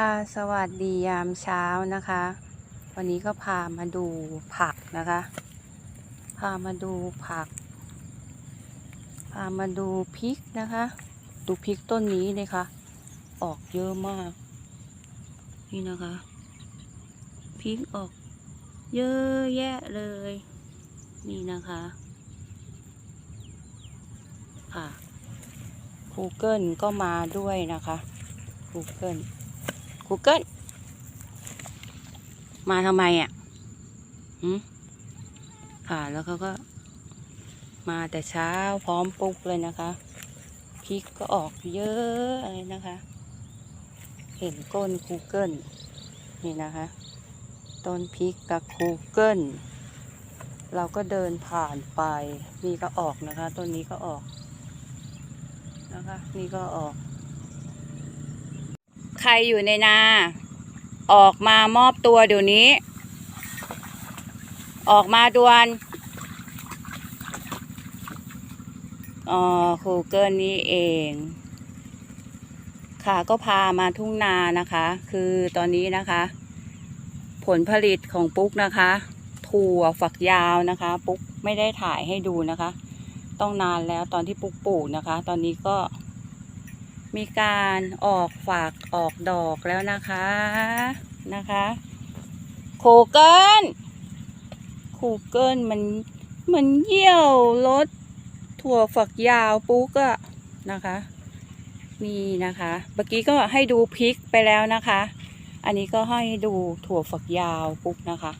ค่ะสวัสดียามเช้านะคะ วันนี้ก็พามาดูผักนะคะ พามาดูผัก พามาดูพริกนะคะ ดูพริกต้นนี้เลยค่ะ ออกเยอะมาก นี่นะคะพริกออกเยอะแยะเลย นี่นะคะค่ะ Google ก็มาด้วยนะคะ Google Google มาทำไมอะหืมค่ะ แล้วเขาก็ มาแต่เช้าพร้อมปลุกเลยนะคะพริกก็ออกเยอะเลยนะคะ เห็นก้น Google นี่นะคะต้นพริกกับ Google เราก็เดินผ่านไป นี่ก็ออกนะคะ ต้นนี้ก็ออกนะคะ นี่ก็ออก ใครอยู่ในนา ออกมามอบตัวเดี๋ยวนี้ ออกมาด่วนอ๋อครูเกิลนี่เอง ค่ะก็พามาทุ่งนานะคะ คือตอนนี้นะคะ ผลผลิตของปุ๊กนะคะ ถั่วฝักยาวนะคะ ปุ๊กไม่ได้ถ่ายให้ดูนะคะ ต้องนานแล้วตอนที่ปุ๊กปลูกนะคะ ตอนนี้ก็ มีการออกฝากออกดอกแล้วนะคะนะคะโคเกิลโคเกิลมันมันเยี่ยวรถถั่วฝักยาวปุ๊กอะนะคะ นี่นะคะเมื่อกี้ก็ให้ดูพริกไปแล้วนะคะ อันนี้ก็ให้ดูถั่วฝักยาวปุ๊กนะคะ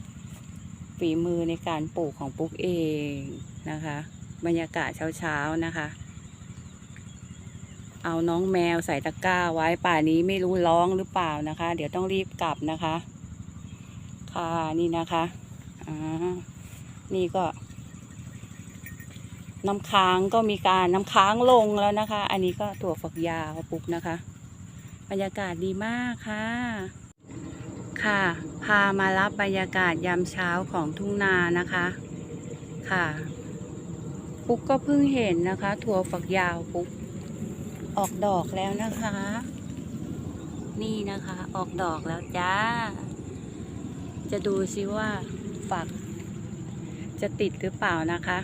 ฝีมือในการปลูกของปุ๊กเองนะคะ บรรยากาศเช้าๆนะคะ เอาน้องแมวใส่ตะกร้าไว้ป่านี้ไม่รู้ร้องหรือเปล่านะคะ เดี๋ยวต้องรีบกลับนะคะ ค่ะนี่นะคะอ่านี่ก็ น้ำค้างก็มีการน้ำค้างลงแล้วนะคะ อันนี้ก็ถั่วฝักยาวปลูกนะคะ บรรยากาศดีมากค่ะ ค่ะ พามารับบรรยากาศยามเช้าของทุ่งนานะคะ ค่ะปุ๊กก็เพิ่งเห็นนะคะ ถั่วฝักยาวปุ๊ก ออกดอกแล้วนะคะ นี่นะคะ ออกดอกแล้วจ้า จะดูซิว่าฝัก จะติดหรือเปล่านะคะ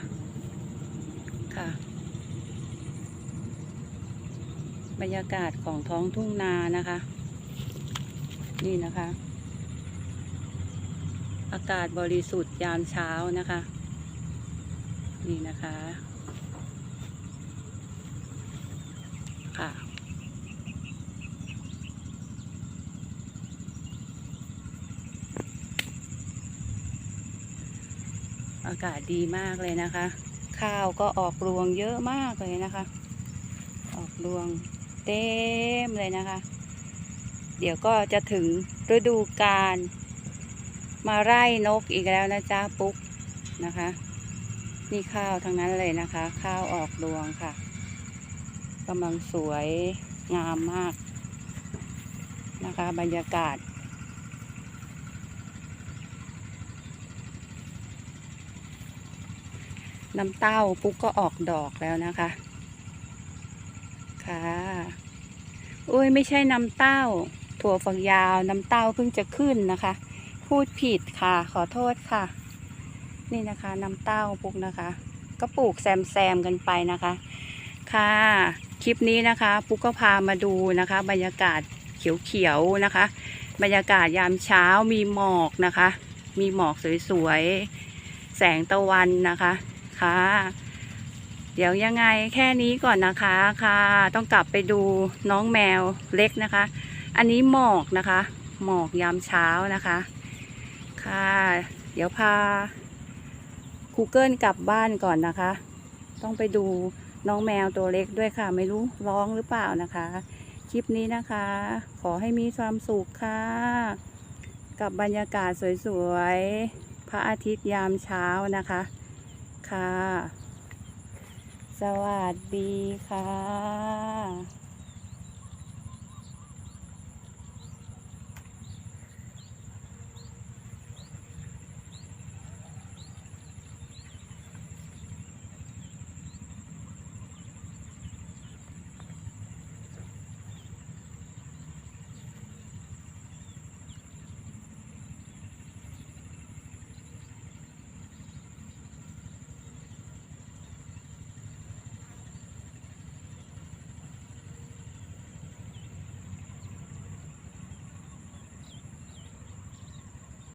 ค่ะ บรรยากาศของท้องทุ่งนานะคะ นี่นะคะ อากาศบริสุทธิ์ยามเช้านะคะ นี่นะคะค่ะ อากาศดีมากเลยนะคะ ข้าวก็ออกรวงเยอะมากเลยนะคะ ออกรวงเต็มเลยนะคะ เดี๋ยวก็จะถึงฤดูกาลมาไล่นกอีกแล้วนะจ๊ะปุ๊กนะคะนี่ข้าวทั้งนั้นเลยนะคะ ข้าวออกรวงค่ะกำลังสวยงามมากนะคะ บรรยากาศ น้ำเต้าปุ๊กก็ออกดอกแล้วนะคะ ค่ะอุ้ยไม่ใช่น้ำเต้า ถั่วฝักยาวน้ำเต้าเพิ่งจะขึ้นนะคะ พูดผิดค่ะ ขอโทษค่ะ นี่นะคะน้ำเต้าปุ๊กนะคะ ก็ปลูกแซมแซมกันไปนะคะ ค่ะ คลิปนี้นะคะ ปุ๊กก็พามาดูนะคะ บรรยากาศเขียวๆนะคะ บรรยากาศยามเช้ามีหมอกนะคะ มีหมอกสวยๆแสงตะวันนะคะะคะ เดี๋ยวยังไงแค่นี้ก่อนนะคะค่ะ ต้องกลับไปดูน้องแมวเล็กนะคะ อันนี้หมอกนะคะ หมอกยามเช้านะคะ ค่ะ เดี๋ยวพา Google กลับบ้านก่อนนะคะ ต้องไปดูน้องแมวตัวเล็กด้วยค่ะ ไม่รู้ร้องหรือเปล่านะคะ คลิปนี้นะคะ ขอให้มีความสุขค่ะ กับบรรยากาศสวยๆ พระอาทิตย์ยามเช้านะคะ ค่ะ สวัสดีค่ะ